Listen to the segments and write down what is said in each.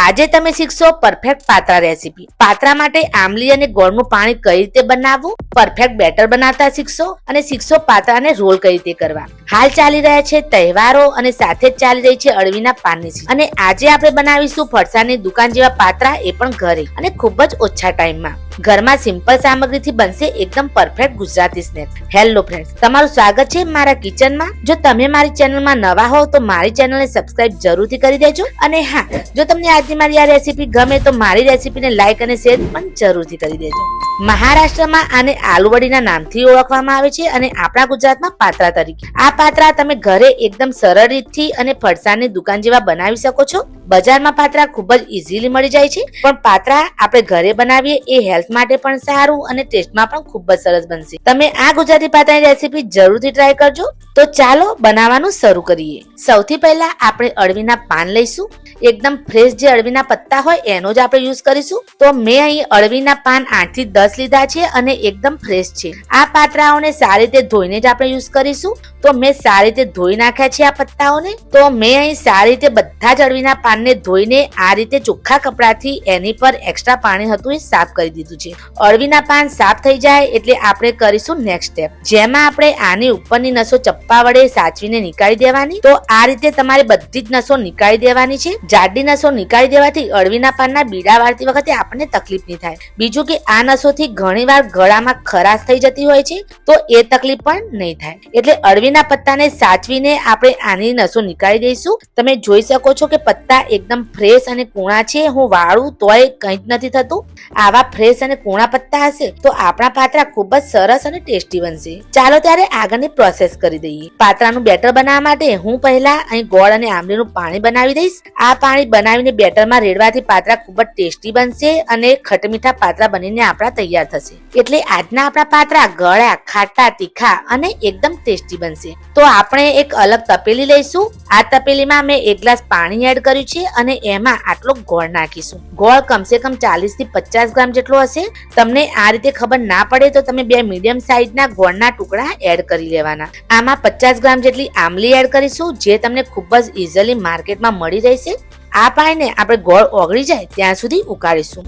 આજે તમે શીખશો પરફેક્ટ પાત્રા રેસીપી પાત્રા માટે આમલી અને ગોળનું પાણી કઈ રીતે બનાવવું? પરફેક્ટ બેટર બનાવતા શીખશો અને શીખશો પાત્રાને રોલ કઈ રીતે કરવા. હાલ ચાલી રહ્યા છે તહેવારો અને સાથે જ ચાલી રહી છે અળવીના પાનની. અને આજે આપણે બનાવીશું ફરસાણની દુકાન જેવા પાત્રા એ પણ ઘરે. અને ખૂબ જ ઓછા ટાઈમમાં ઘરમાં સિમ્પલ સામગ્રીથી બનશે એકદમ perfect Gujarati snack hello friends તમારું સ્વાગત છે મારા કિચનમાં. જો તમે મારી ચેનલમાં નવા હો તો મારી ચેનલને સબસ્ક્રાઇબ જરૂરથી કરી દેજો. અને હા, જો તમને આજની મારી આ રેસીપી ગમે તો મારી રેસીપીને લાઇક અને શેર પણ જરૂરથી કરી દેજો. મહારાષ્ટ્રમાં આને આલુવડીના નામથી ઓળખવામાં આવે છે અને આપણા ગુજરાતમાં પાત્રા તરીકે. આ પાત્રા તમે ઘરે એકદમ સરળ રીતથી અને ફરસાણની દુકાન જેવા બનાવી શકો છો. બજારમાં પાત્રા ખૂબ જ ઇઝીલી મળી જાય છે. પણ પાત્રા આપણે ઘરે બનાવીએ એ હેલ્થ માટે પણ સારું અને ટેસ્ટમાં પણ ખૂબ જ સરસ બનશે. તમે આ ગુજરાતી પાત્રાની રેસીપી જરૂરથી ટ્રાય કરજો. તો ચાલો બનાવવાનું શરૂ કરીએ. સૌથી પહેલા આપણે અળવીના પાન લઈશું. એકદમ ફ્રેશ જે અળવીના પત્તા હોય એનો જ આપણે યુઝ કરીશું. તો મેં અહીં અળવીના પાન આઠથી દસ લીધા છે અને એકદમ ફ્રેશ છે. આ પાત્રાઓને સારી રીતે ધોઈને જ આપણે યુઝ કરીશું. તો મેં સારી રીતે ધોઈ નાખ્યા છે આ પત્તાઓને. તો મેં અહીં સારી રીતે બધા જ અળવીના પાનને ધોઈને આ રીતે ચોખ્ખા કપડાથી એની પર એક્સ્ટ્રા પાણી હતું એ સાફ કરી દીધું છે. અળવીના પાન સાફ થઈ જાય એટલે આપણે કરીશું નેક્સ્ટ સ્ટેપ જેમાં આપણે આની ઉપરની નસો ચપ્પા વડે સાચવીને નીકાળી દેવાની. તો આ રીતે તમારે બધી જ નસો નીકાળી દેવાની છે. જાડી નસો નીકાળી દેવાથી અળવીના પાનના બીડા વાળતી વખતે આપણને તકલીફ નહીં થાય. બીજું કે આ નસોથી ઘણીવાર ગળામાં ખરાશ થઈ જતી હોય છે, તો એ તકલીફ પણ નહીં થાય. એટલે અળવીના પત્તાને સાચવીને આપણે આની નસો નીકાળી દઈશું. તમે જોઈ શકો છો કે પત્તા એકદમ ફ્રેશ અને કૂણા છે. હું વાળું તોય કંઈ જ નથી થતું. આવા ફ્રેશ અને કૂણા પત્તા હશે, તો આપણા પાત્રા ખૂબ જ સરસ અને ટેસ્ટી બનશે. ચાલો ત્યારે આગળની પ્રોસેસ કરી દઈએ. પાત્રાનું બેટર બનાવવા માટે હું પહેલા અહીં ગોળ અને આંબલીનું પાણી બનાવી દઈશ. આ પાણી બનાવીને બેટરમાં રેડવાથી પાત્રા ખૂબ જ ટેસ્ટી બનશે અને ખટમીઠા પાત્રા બનીને આપણા તૈયાર થશે. એટલે આજના આપણા પાત્રા ગળા ખાટા, તીખા અને એકદમ ટેસ્ટી બનશે. તો આપણે એક અલગ તપેલી લઈશું. આ તપેલીમાં મેં એક ગ્લાસ પાણી એડ કર્યું છે અને એમાં આટલો ગોળ નાખીશું. ગોળ કમસે કમ ચાલીસથી પચાસ ગ્રામ જેટલો હશે. તમને આ રીતે ખબર ના પડે તો તમે બે મીડિયમ સાઇઝના ગોળના ટુકડા એડ કરી લેવાના. આમાં પચાસ ગ્રામ જેટલી આમલી એડ કરીશું, જે તમને ખૂબ જ ઇઝીલી માર્કેટમાં મળી રહેશે. આ પાણીને આપણે ગોળ ઓગળી જાય ત્યાં સુધી ઉકાળીશું.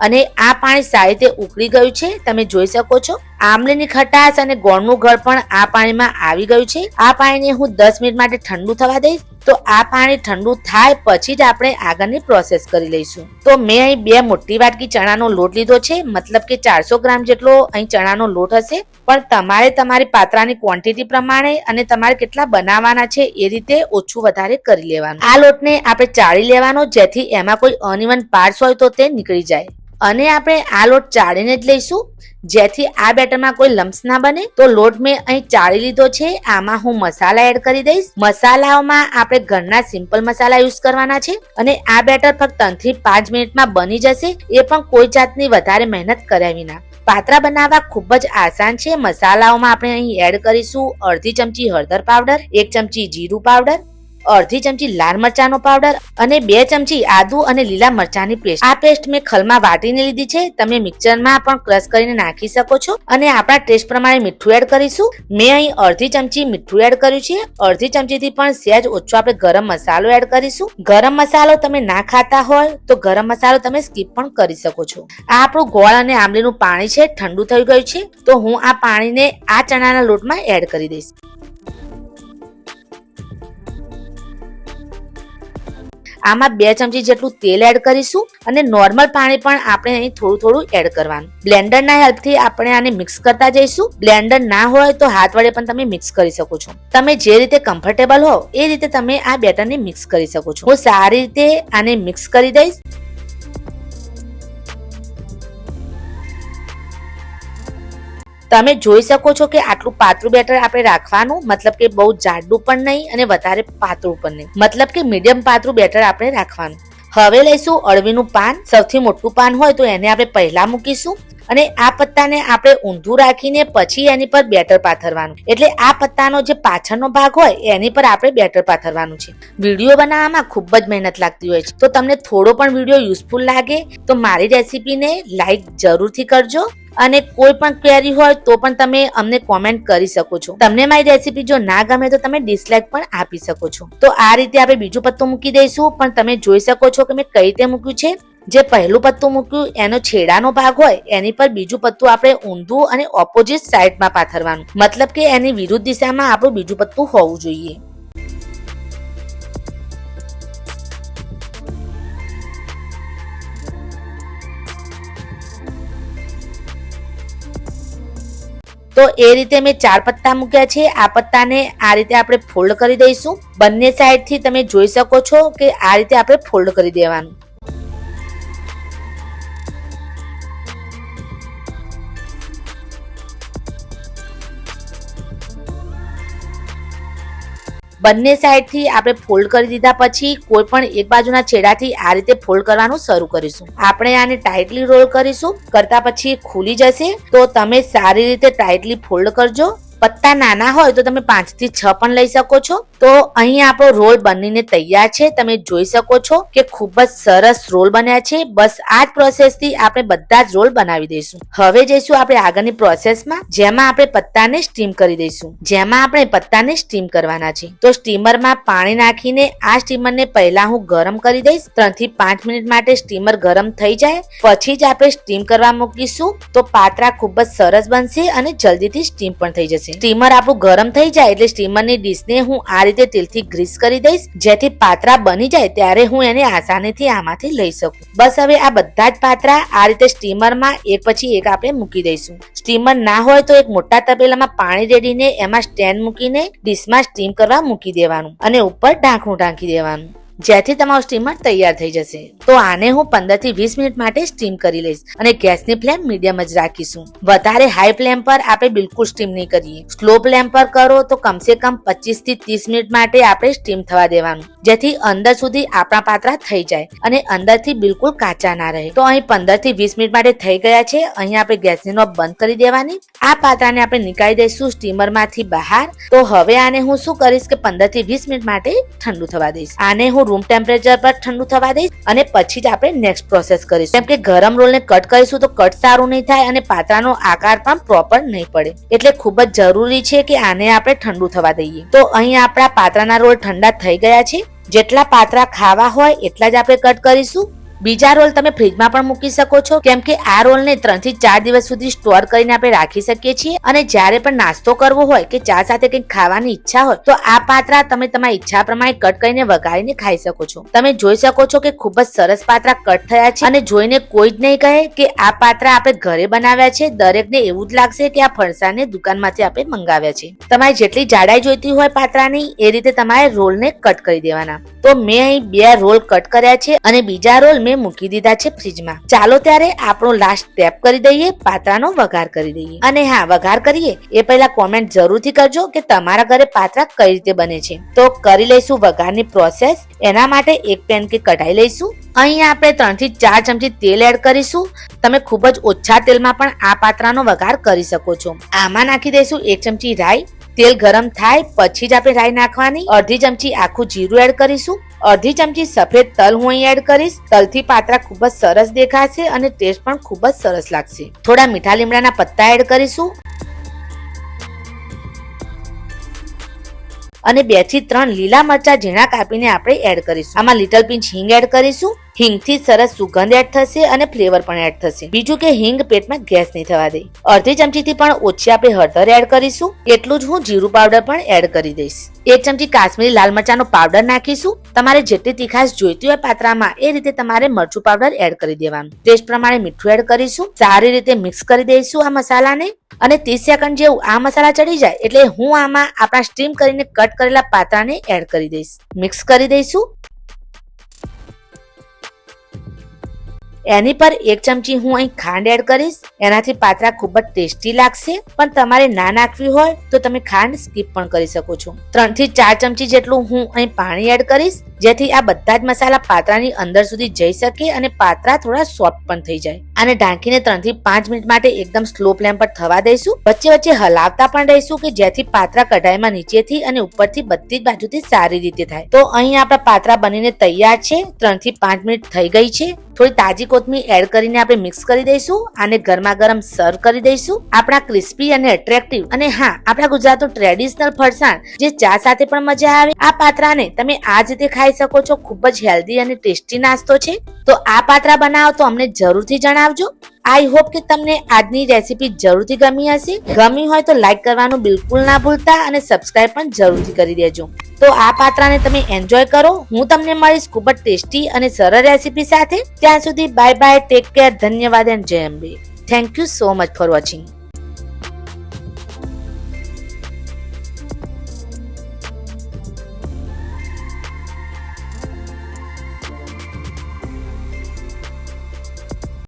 અને આ પાણી સારી રીતે ઉકળી ગયું છે, તમે જોઈ શકો છો. આમલીની ખટાશ અને ગોળનું ગળ પણ આ પાણીમાં આવી ગયું છે. આ પાણીને હું દસ મિનિટ માટે ઠંડુ થવા દઈશ. તો આ પાણી ઠંડુ થાય પછી જ આપણે આગળની પ્રોસેસ કરી લઈશું. તો મેં અહીં બે મોટી વાટકી ચણાનો લોટ લીધો છે. મતલબ કે ચારસો ગ્રામ જેટલો અહીં ચણાનો લોટ હશે. પણ તમારે તમારી પાત્રાની ક્વોન્ટિટી પ્રમાણે અને તમારે કેટલા બનાવવાના છે એ રીતે ઓછું વધારે કરી લેવાનું. આ લોટને આપણે ચાળી લેવાનો, જેથી એમાં કોઈ અનઇવન પાર્ટ્સ હોય તો તે નીકળી જાય. અને આપણે આ લોટ ચાળીને જ લઈશું. જેથી આ બેટરમાં કોઈ લમ્સ ના બને. તો લોટ મેં અહીં ચાળી લીધો છે. આમાં હું મસાલા એડ કરી દઈશ. મસાલાઓમાં આપણે ઘરના સિમ્પલ મસાલા યુઝ કરવાના છે. અને આ બેટર ફક્ત ત્રણથી પાંચ મિનિટમાં બની જશે. એ પણ કોઈ જાતની વધારે મહેનત કર્યા વિના. પાત્રા બનાવવા ખૂબ જ આસાન છે. મસાલાઓમાં આપણે અહીં એડ કરીશું અડધી ચમચી હળદર પાવડર, એક ચમચી જીરું પાવડર અડધી ચમચી લાલ મરચાનો પાવડર અને બે ચમચી આદુ અને લીલા મરચાની પેસ્ટ આ પેસ્ટ મેં ખલમાં વાટીને લીધી છે. તમે મિક્સરમાં પણ ક્રશ કરીને નાખી શકો છો. અને આપણા ટેસ્ટ પ્રમાણે મીઠું એડ કરીશું. મેં અહીં અડધી ચમચી મીઠું એડ કર્યું છે. અડધી ચમચીથી પણ સહેજ ઓછો આપણે ગરમ મસાલો એડ કરીશું. ગરમ મસાલો તમે ના ખાતા હોય તો ગરમ મસાલો તમે સ્કીપ પણ કરી શકો છો. આ આપણું ગોળ અને આંબલીનું પાણી છે. ઠંડુ થઈ ગયું છે. તો હું આ પાણીને આ ચણાના લોટમાં એડ કરી દઈશ. આમાં બે ચમચી જેટલું તેલ એડ કરીશું અને નોર્મલ પાણી પણ આપણે અહીં થોડું થોડું એડ કરવાનું. બ્લેન્ડરના હેલ્પથી આપણે આને મિક્સ કરતા જઈશું. બ્લેન્ડર ના હોય તો હાથ વડે પણ તમે મિક્સ કરી શકો છો. તમે જે રીતે કમ્ફર્ટેબલ હો, એ રીતે તમે આ બેટરને મિક્સ કરી શકો છો. હું સારી રીતે આને મિક્સ કરી દઈશ. તમે જોઈ શકો છો કે આટલું પાતળું બેટર આપણે રાખવાનું, મતલબ કે બહુ જાડું પણ નહીં અને વધારે પાતળું પણ નહીં. મતલબ કે મીડિયમ પાતળું બેટર આપણે રાખવાનું. હવે લઈશું અળવીનું પાન. સૌથી મોટું પાન હોય તો એને આપણે પહેલા મૂકીશું. અને આ પત્તાને આપણે ઊંધું રાખીને પછી એની પર બેટર પાથરવાનું. એટલે આ પત્તાનો જે પાછળનો ભાગ હોય, એની પર આપણે બેટર પાથરવાનું છે. વીડિયો બનાવવામાં ખૂબ જ મહેનત લાગતી હોય છે. તો તમને થોડો પણ વીડિયો યુઝફુલ લાગે, તો મારી રેસીપીને લાઈક જરૂરથી કરજો. અને કોઈ પણ ક્વેરી હોય, તો પણ તમે અમને કોમેન્ટ કરી શકો છો. તમને મારી રેસીપી જો ના ગમે, તો તમે ડિસલાઇક પણ આપી શકો છો. તો આ રીતે આપણે બીજું પત્તું મૂકી દઈશું, પણ તમે જોઈ શકો છો કે મેં કઈ રીતે મૂક્યું છે. જે પહેલું પત્તું મૂક્યું, એનો છેડાનો ભાગ હોય, એની પર બીજું પત્તું આપણે ઊંધું અને ઓપોઝિટ સાઈડમાં પાથરવાનું. મતલબ કે એની વિરુદ્ધ દિશામાં આપણું બીજું પત્તું હોવું જોઈએ. તો એ રીતે મેં ચાર પત્તા મૂક્યા છે. આ પત્તાને આ રીતે આપણે ફોલ્ડ કરી દઈશું. બંને સાઈડથી તમે જોઈ શકો છો કે આ રીતે આપણે ફોલ્ડ કરી દેવાનું. બંને સાઈડથી આપણે ફોલ્ડ કરી દીધા પછી કોઈ પણ એક બાજુના છેડાથી આ રીતે ફોલ્ડ કરવાનું શરૂ કરીશું. આપણે આને ટાઈટલી રોલ કરીશું. કરતા પછી ખુલી જશે. તો તમે સારી રીતે ટાઈટલી ફોલ્ડ કરજો. પત્તા નાના હોય તો તમે પાંચથી છ પણ લઈ શકો છો. તો અહીં આપણો રોલ બનીને તૈયાર છે. તમે જોઈ શકો છો કે ખૂબ જ સરસ રોલ બન્યા છે. બસ આ જ પ્રોસેસથી આપણે બધા જ રોલ બનાવી દઈશું. હવે જઈશું આપણે આગળની પ્રોસેસમાં, જેમાં આપણે પત્તાને સ્ટીમ કરી દઈશું. જેમાં આપણે પત્તાને સ્ટીમ કરવાના છે. તો સ્ટીમરમાં પાણી નાખીને આ સ્ટીમરને પહેલા હું ગરમ કરી દઈશ. ત્રણથી પાંચ મિનિટ માટે સ્ટીમર ગરમ થઈ જાય. પછી જ આપણે સ્ટીમ કરવા મૂકીશું. તો પાત્રા ખૂબ જ સરસ બનશે અને જલ્દીથી સ્ટીમ પણ થઈ જશે. સ્ટીમર આપણું ગરમ થઈ જાય એટલે સ્ટીમરની ડીશને હું આ રીતે તેલથી ગ્રીસ કરી દઈશ. જેથી પાત્રા બની જાય ત્યારે હું એને આસાનીથી આમાંથી લઈ શકું. બસ હવે આ બધા જ પાત્રા આ રીતે સ્ટીમરમાં એક પછી એક આપણે મૂકી દઈશું. સ્ટીમર ના હોય તો એક મોટા તપેલામાં પાણી રેડીને એમાં સ્ટેન્ડ મૂકીને ડીશમાં સ્ટીમ કરવા મૂકી દેવાનું અને ઉપર ઢાંકણું ઢાંકી દેવાનું. જેથી તમારું સ્ટીમર તૈયાર થઈ જશે. તો આને હું પંદરથી વીસ મિનિટ માટે સ્ટીમ કરી લઈશ અને ગેસની ફ્લેમ મીડિયમ જ રાખીશું. વધારે હાઈ ફ્લેમ પર આપણે બિલકુલ સ્ટીમ નહીં કરીએ. સ્લો ફ્લેમ પર કરો તો કમસે કમ પચીસથી ત્રીસ મિનિટ માટે આપણે સ્ટીમ થવા દેવાનું. જેથી અંદર સુધી આપણા પાત્રા થઈ જાય અને અંદરથી બિલકુલ કાચા ના રહે. તો અહીં પંદરથી વીસ મિનિટ માટે થઈ ગયા છે. અહીં આપણે ગેસની નોબ બંધ કરી દેવાની. આ પાત્રાને આપણે નીકાળી દઈશું સ્ટીમરમાંથી બહાર. તો હવે આને હું શું કરીશ કે પંદરથી વીસ મિનિટ માટે ઠંડુ થવા દઈશ. આને હું રૂમ ટેમ્પરેચર પર ઠંડુ થવા દઈશ અને પછી જ આપણે નેક્સ્ટ પ્રોસેસ કરીશું. કેમ કે ગરમ રોલને કટ કરીશું તો કટ સારું નહીં થાય અને પાત્રાનો આકાર પણ પ્રોપર નહીં પડે. એટલે ખૂબ જ જરૂરી છે કે આને આપણે ઠંડુ થવા દઈએ. તો અહીં આપણા પાત્રાના રોલ ઠંડા થઈ ગયા છે. જેટલા પાત્રા ખાવા હોય એટલા જ આપણે કટ કરીશું. બીજા રોલ તમે ફ્રીજમાં પણ મૂકી શકો છો, કેમ કે આ રોલને ત્રણથી ચાર દિવસ સુધી સ્ટોર કરીને આપણે રાખી શકીએ છીએ. અને જ્યારે પણ નાસ્તો કરવો હોય કે ચા સાથે કંઈક ખાવાની ઈચ્છા હોય, તો આ પાત્રા તમે તમારી ઈચ્છા પ્રમાણે કટ કરીને વઘારીને ખાઈ શકો છો. તમે જોઈ શકો છો કે ખૂબ જ સરસ પાત્રા કટ થયા છે અને જોઈને કોઈ જ નહીં કહે કે આ પાત્રા આપણે ઘરે બનાવ્યા છે. દરેકને એવું જ લાગશે કે આ ફરસાને દુકાનમાંથી આપણે મંગાવ્યા છે. તમારે જેટલી જાડાઈ જોઈતી હોય પાત્રાની, એ રીતે તમારે રોલને કટ કરી દેવાના. તો મેં અહીં બે રોલ કટ કર્યા છે અને બીજા રોલ મેં મૂકી દીધા છે ફ્રીજમાં. ચાલો ત્યારે આપણો લાસ્ટ સ્ટેપ કરી દઈએ, પાત્રાનો વઘાર કરી દઈએ. અને હા, વઘાર કરીએ, એ પહેલા કોમેન્ટ જરૂરથી કરજો કે તમારા ઘરે પાત્રા કઈ રીતે બને છે. તો કરી લઈશું વઘારની પ્રોસેસ એના માટે એક પેન કે કઢાઈ લઈશું. અહીંયા આપણે ત્રણથી ચાર ચમચી તેલ એડ કરીશું. તમે ખૂબ જ ઓછા તેલમાં પણ આ પાત્રાનો વઘાર કરી શકો છો. આમાં નાખી દઈશું એક ચમચી રાઈ. તેલ ગરમ થાય પછી જ આપણે રાઈ નાખવાની. અડધી ચમચી આખું જીરું એડ કરીશું. અડધી ચમચી સફેદ તલ હું અહીં એડ કરીશ. તલથી પાત્રા ખૂબ જ સરસ દેખાશે અને ટેસ્ટ પણ ખૂબ જ સરસ લાગશે. થોડા મીઠા લીમડાના પત્તા એડ કરીશું. અને બેથી ત્રણ લીલા મરચા ઝીણા કાપીને આપણે એડ કરીશું. આમાં લિટલ પિંચ હિંગ એડ કરીશું. હિંગથી સરસ સુગંધ એડ થશે અને ફ્લેવર પણ એડ થશે. બીજું કે હિંગ પેટમાં ગેસ નહીં થવા દે. અડધી ચમચી થી પણ ઓછી આપણે હળદર એડ કરીશું. એટલું જ હું જીરું પાવડર પણ એડ કરી દઈશ. એક ચમચી કાશ્મીરી લાલ મરચાનો પાવડર નાખીશું. તમારે જેટલી તીખાશ જોઈતી હોય પાત્રામાં, એ રીતે તમારે મરચું પાવડર એડ કરી દેવાનું. ટેસ્ટ પ્રમાણે મીઠું એડ કરીશું. સારી રીતે મિક્સ કરી દઈશું આ મસાલાને. અને ત્રીસ સેકન્ડ જેવું આ મસાલા ચડી જાય એટલે હું આમાં આપણા સ્ટીમ કરીને કટ કરેલા પાત્રાને એડ કરી દઈશ. મિક્સ કરી દઈશું. એની પર એક ચમચી હું અહીં ખાંડ એડ કરીશ. એનાથી પાત્રા ખૂબ જ ટેસ્ટી લાગશે. પણ તમારે ના નાખવી હોય તો તમે ખાંડ સ્કીપ પણ કરી શકો છો. ત્રણથી ચાર ચમચી જેટલું હું અહીં પાણી એડ કરીશ. જેથી આ બધા જ મસાલા પાત્રાની અંદર સુધી જઈ શકે અને પાત્રા થોડા સોફ્ટ પણ થઈ જાય. આને ઢાંકીને ત્રણથી પાંચ મિનિટ માટે એકદમ સ્લો ફ્લેમ પર થવા દઈશું. વચ્ચે વચ્ચે હલાવતા પણ રહીશું કે જેથી પાત્રા કઢાઈમાં નીચેથી અને ઉપરથી બધી જ બાજુથી સારી રીતે થાય. તો અહીં આપણા પાત્રા બનીને તૈયાર છે. ત્રણથી પાંચ મિનિટ થઈ ગઈ છે. થોડી તાજી કોથમીર એડ કરીને આપણે મિક્સ કરી દઈશું. આને ગરમા ગરમ સર્વ કરી દઈશું. આપણા ક્રિસ્પી અને એટ્રેક્ટિવ અને હા, આપણા ગુજરાતનું ટ્રેડિશનલ ફરસાણ જે ચા સાથે પણ મજા આવે. આ પાત્રાને તમે આ જ રીતે ખાઈ શકો છો. ખૂબ જ હેલ્ધી અને ટેસ્ટી નાસ્તો છે. તો આ પાત્રા બનાવો તો અમને જરૂરથી જણાવજો. આઈ હોપ કે તમને આજની રેસીપી જરૂરથી ગમી હશે. ગમી હોય તો લાઈક કરવાનું બિલકુલ ના ભૂલતા અને સબસ્ક્રાઇબ પણ જરૂરથી કરી દેજો. તો આ પાત્રાને તમે એન્જોય કરો. હું તમને મળીશ ખૂબ જ ટેસ્ટી અને સરળ રેસીપી સાથે. ત્યાં સુધી બાય બાય ટેક કેર ધન્યવાદ એન્ડ જય Ambe. Thank you so much for watching